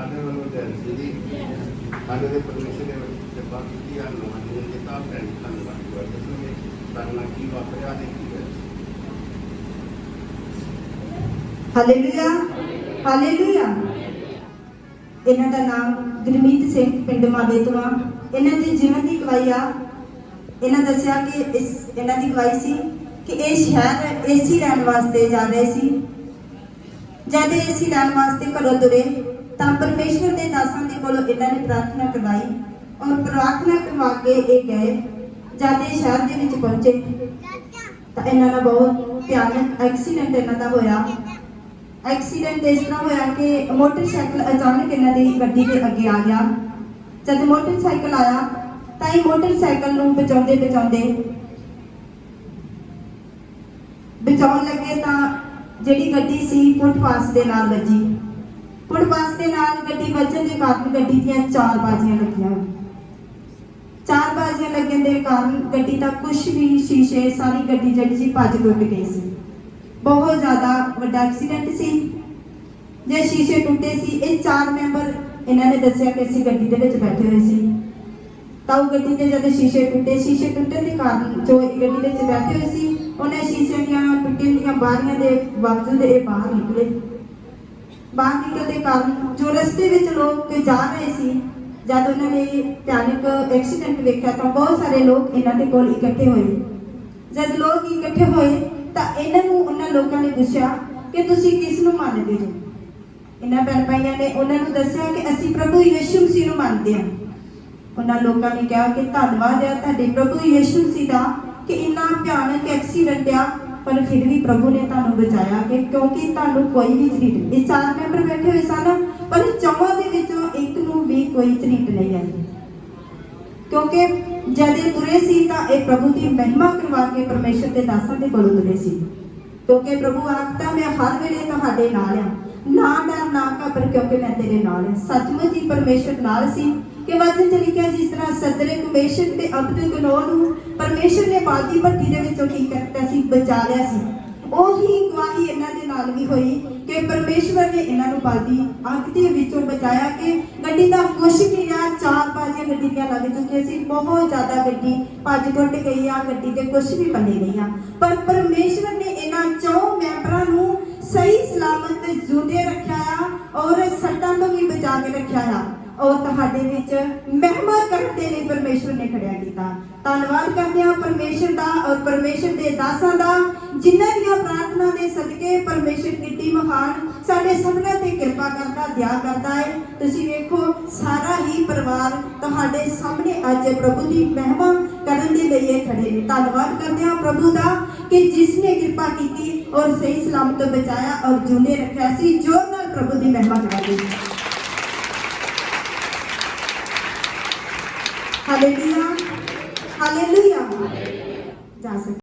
ਸਾਡੇ ਵੱਲੋਂ ਜੈਲਸੀ ਦੀ ਸਾਡੇ ਦੇ ਪਰਮੇਸ਼ਰ ਦੇ ਤੇ ਬਾਕੀ ਕੀ ਆ ਨਵਾਂ ਜੀ ਕਿਤਾਬ ਭੈਣ ਧੰਨਵਾਦ ਜੀ ਦੱਸੋਗੇ ਕਰਨਾ ਕੀ ਵਾਪਰਿਆ ਤੇ ਕੀ ਹੈ ਹਾਲੇਲੂਇਆ ਹਾਲੇਲੂਇਆ ਇਹਨਾਂ ਦਾ ਨਾਮ ਗੁਰਮੀਤ ਸਿੰਘ ਪਿੰਡ ਮਾਵੇ ਤੋਂ ਆ। ਇਹਨਾਂ ਦੀ ਜੀਵਨ ਦੀ ਗਵਾਹੀ ਆ। ਇਹਨਾਂ ਦੱਸਿਆ ਕਿ ਇਸ ਇਹਨਾਂ ਦੀ ਗਵਾਹੀ ਸੀ ਕਿ ਇਹ ਸ਼ਹਿਰ ਏਸੀ ਲੈਣ ਵਾਸਤੇ ਜਾ ਰਹੇ ਸੀ। ਜਦ ਏਸੀ ਲੈਣ ਵਾਸਤੇ ਘਰੋਂ ਤੁਰੇ ਤਾਂ ਪਰਮੇਸ਼ਵਰ ਦੇ ਦਾਸਾਂ ਦੇ ਕੋਲੋਂ ਇਹਨਾਂ ਨੇ ਪ੍ਰਾਰਥਨਾ ਕਰਵਾਈ ਔਰ ਪ੍ਰਾਰਥਨਾ ਕਰਵਾ ਕੇ ਇਹ ਗਏ, ਜਦ ਇਹ ਸ਼ਹਿਰ ਦੇ ਵਿੱਚ ਪਹੁੰਚੇ, ਤਾਂ ਇਹਨਾਂ ਦਾ ਬਹੁਤ ਭਿਆਨਕ ਐਕਸੀਡੈਂਟ ਇਹਨਾਂ ਦਾ ਹੋਇਆ। ਐਕਸੀਡੈਂਟ ਇਸ ਤਰ੍ਹਾਂ ਹੋਇਆ ਕਿ ਮੋਟਰਸਾਈਕਲ ਅਚਾਨਕ ਇਹਨਾਂ ਦੀ ਗੱਡੀ ਦੇ ਅੱਗੇ ਆ ਗਿਆ। ਜਦ ਮੋਟਰਸਾਈਕਲ ਆਇਆ, ਤਾਂ ਇਹ ਮੋਟਰਸਾਈਕਲ ਨੂੰ ਬਚਾਉਂਦੇ ਬਚਾਉਂਦੇ ਬਚਾਉਣ ਲੱਗੇ ਤਾਂ ਜਿਹੜੀ ਗੱਡੀ ਸੀ ਫੁੱਟਪਾਥ ਦੇ ਨਾਲ ਵੱਜੀ। ਹੁਣ ਬੱਸ ਦੇ ਨਾਲ ਗੱਡੀ ਵੱਜਣ ਦੇ ਕਾਰਨ ਗੱਡੀ ਦੀਆਂ ਚਾਰ ਬਾਜ਼ੀਆਂ ਲੱਗੀਆਂ ਚਾਰ ਬਾਜ਼ੀਆਂ ਲੱਗਣ ਦੇ ਕਾਰਨ ਗੱਡੀ ਦਾ ਕੁਝ ਵੀ ਸ਼ੀਸ਼ੇ, ਸਾਰੀ ਗੱਡੀ ਜਿਹੜੀ ਸੀ ਭੱਜ ਟੁੱਟ ਗਈ ਸੀ। ਬਹੁਤ ਜ਼ਿਆਦਾ ਵੱਡਾ ਐਕਸੀਡੈਂਟ ਸੀ। ਜੇ ਸ਼ੀਸ਼ੇ ਟੁੱਟੇ ਸੀ, ਇਹ ਚਾਰ ਮੈਂਬਰ ਇਹਨਾਂ ਨੇ ਦੱਸਿਆ ਕਿ ਅਸੀਂ ਗੱਡੀ ਦੇ ਵਿੱਚ ਬੈਠੇ ਹੋਏ ਸੀ। ਤਾਂ ਉਹ ਗੱਡੀ ਦੇ ਜਦ ਸ਼ੀਸ਼ੇ ਟੁੱਟੇ, ਸ਼ੀਸ਼ੇ ਟੁੱਟਣ ਦੇ ਕਾਰਨ ਜੋ ਇਹ ਗੱਡੀ ਵਿੱਚ ਬੈਠੇ ਹੋਏ ਸੀ, ਉਹਨੇ ਸ਼ੀਸ਼ੇ ਦੀਆਂ, ਟੁੱਟੀਆਂ ਦੀਆਂ ਬਾਰੀਆਂ ਦੇ ਬਾਵਜੂਦ ਇਹ ਬਾਹਰ ਨਿਕਲੇ। ਬਾਹਰ ਨਿਕਲਣ ਦੇ ਕਾਰਨ ਜੋ ਰਸਤੇ ਵਿੱਚ ਲੋਕ ਜਾ ਰਹੇ ਸੀ, ਜਦ ਉਹਨਾਂ ਨੇ ਭਿਆਨਕ ਐਕਸੀਡੈਂਟ ਵੇਖਿਆ ਤਾਂ ਬਹੁਤ ਸਾਰੇ ਲੋਕ ਇਹਨਾਂ ਦੇ ਕੋਲ ਇਕੱਠੇ ਹੋਏ। ਜਦ ਲੋਕ ਇਕੱਠੇ ਹੋਏ ਤਾਂ ਇਹਨਾਂ ਨੂੰ ਉਹਨਾਂ ਲੋਕਾਂ ਨੇ ਪੁੱਛਿਆ ਕਿ ਤੁਸੀਂ ਕਿਸ ਨੂੰ ਮੰਨਦੇ ਹੋ? ਇਹਨਾਂ ਭੈਣ ਭਾਈਆਂ ਨੇ ਉਹਨਾਂ ਨੂੰ ਦੱਸਿਆ ਕਿ ਅਸੀਂ ਪ੍ਰਭੂ ਯਿਸੂ ਮਸੀਹ ਨੂੰ ਮੰਨਦੇ ਹਾਂ। ਉਹਨਾਂ ਲੋਕਾਂ ਨੇ ਕਿਹਾ ਕਿ ਧੰਨਵਾਦ ਹੈ ਤੁਹਾਡੇ ਪ੍ਰਭੂ ਯਿਸੂ ਮਸੀਹ ਦਾ ਕਿ ਇੰਨਾ ਭਿਆਨਕ ਐਕਸੀਡੈਂਟ ਆ ਪਰ ਫਿਰ ਵੀ ਪ੍ਰਭੂ ਨੇ ਤੁਹਾਨੂੰ ਬਚਾਇਆ ਕਿ ਕਿਉਂਕਿ ਤੁਹਾਨੂੰ ਕੋਈ ਵੀ ਝਰੀਟ ਇਹ ਚਾਰ ਮੈਂਬਰ ਬੈਠੇ ਹੋਏ ਸਨ, ਪਰ ਚੌਵਾਂ ਦੇ ਵਿੱਚੋਂ ਇੱਕ ਨੂੰ ਵੀ ਕੋਈ ਝਰੀਟ ਨਹੀਂ ਆਈ। ਕਿਉਂਕਿ ਜਦ ਇਹ ਤੁਰੇ ਸੀ ਤਾਂ ਇਹ ਪ੍ਰਭੂ ਦੀ ਮਹਿਮਾ ਕਰਵਾ ਕੇ ਪਰਮੇਸ਼ਰ ਦੇ ਦਾਸਾਂ ਦੇ ਕੋਲੋਂ ਤੁਰੇ ਸੀ। ਕਿਉਂਕਿ ਪ੍ਰਭੂ ਆਖਦਾ, ਮੈਂ ਹਰ ਵੇਲੇ ਤੁਹਾਡੇ ਨਾਲ ਆ। ਨਾ ਡਰ, ਨਾ ਘਬਰ, ਕਿਉਂਕਿ ਮੈਂ ਤੇਰੇ ਨਾਲ ਹਾਂ ਸੱਚਮੁੱਚ ਹੀ ਪਰਮੇਸ਼ਰ ਨਾਲ ਸੀ। ਕਿ ਵਚਨ ਚ ਲਿਖਿਆ ਜਿਸ ਤਰ੍ਹਾਂ ਸਦਰੇ ਕੁਮੇਸ਼ਕ ਤੇ ਅਬਦ ਗਨੋਹ ਨੂੰ ਪਰਮੇਸ਼ਰ ਨੇ ਬਾਲਦੀ ਭੱਟੀ ਦੇ ਵਿੱਚੋਂ ਕੀ ਕਰਤਾ ਸੀ? ਬਚਾ ਲਿਆ ਸੀ। ਉਹੀ ਗਵਾਹੀ ਇਹਨਾਂ ਦੇ ਨਾਲ ਵੀ ਹੋਈ ਕਿ ਪਰਮੇਸ਼ਵਰ ਨੇ ਇਹਨਾਂ ਨੂੰ ਬਾਲਦੀ ਅੱਗ ਦੇ ਵਿੱਚੋਂ ਬਚਾਇਆ ਕਿ ਗੱਡੀ ਦਾ ਕੁਛ ਨਹੀਂ ਰਿਹਾ। ਚਾਰ ਬਾਜ਼ੀਆਂ ਗੱਡੀ ਦੀਆਂ ਲੱਗ ਚੁੱਕੀਆਂ ਸੀ। ਬਹੁਤ ਜ਼ਿਆਦਾ ਗੱਡੀ ਭੱਜ ਟੁੱਟ ਗਈ ਆ। ਗੱਡੀ ਦੇ ਕੁਛ ਵੀ ਪੱਲੇ ਨਹੀਂ ਆ। ਪਰ ਪਰਮੇਸ਼ਵਰ ਨੇ ਇਹਨਾਂ ਚੌ ਮੈਂਬਰਾਂ ਨੂੰ ਸਹੀ ਸਲਾਮਤ ਜਿਉਂਦੇ ਰੱਖਿਆ ਆ ਔਰ ਸੱਟਾਂ ਤੋਂ ਵੀ ਬਚਾ ਕੇ ਰੱਖਿਆ ਆ। ਔਰ ਤੁਹਾਡੇ ਵਿੱਚ ਮਹਿਮਾ ਕਰਨ ਦੇ ਲਈ ਪਰਮੇਸ਼ਵਰ ਨੇ ਖੜਿਆ ਕੀਤਾ। ਧੰਨਵਾਦ ਕਰਦੇ ਹਾਂ ਪਰਮੇਸ਼ਰ ਦਾ ਔਰ ਪਰਮੇਸ਼ਰ ਦੇ ਦਾਸਾਂ ਦਾ, ਜਿਨ੍ਹਾਂ ਦੀਆਂ ਪ੍ਰਾਰਥਨਾ ਦੇ ਸਦਕੇ ਪਰਮੇਸ਼ਰ ਕਿੱਡੀ ਮਹਾਨ ਸਾਡੇ ਸਭਨਾਂ ਤੇ ਕਿਰਪਾ ਕਰਦਾ, ਦਿਆ ਕਰਦਾ ਹੈ। ਤੁਸੀਂ ਵੇਖੋ, ਸਾਰਾ ਹੀ ਪਰਿਵਾਰ ਤੁਹਾਡੇ ਸਾਹਮਣੇ ਅੱਜ ਪ੍ਰਭੂ ਦੀ ਮਹਿਮਾ ਕਰਨ ਦੇ ਲਈ ਇਹ ਖੜੇ ਨੇ। ਧੰਨਵਾਦ ਕਰਦੇ ਹਾਂ ਪ੍ਰਭੂ ਦਾ ਕਿ ਜਿਸ ਨੇ ਕਿਰਪਾ ਕੀਤੀ ਔਰ ਸਹੀ ਸਲਾਮਤ ਬਚਾਇਆ ਔਰ ਜਿਉਂਦੇ ਰੱਖਿਆ ਸੀ ਜੋਰ ਨਾਲ ਪ੍ਰਭੂ ਦੀ ਮਹਿਮਾ ਕਰਾਂਗੇ ਹਾਲੇਲੂਇਆ ਹਾਲੇਲੂਇਆ ਜਾ ਸਕਦੇ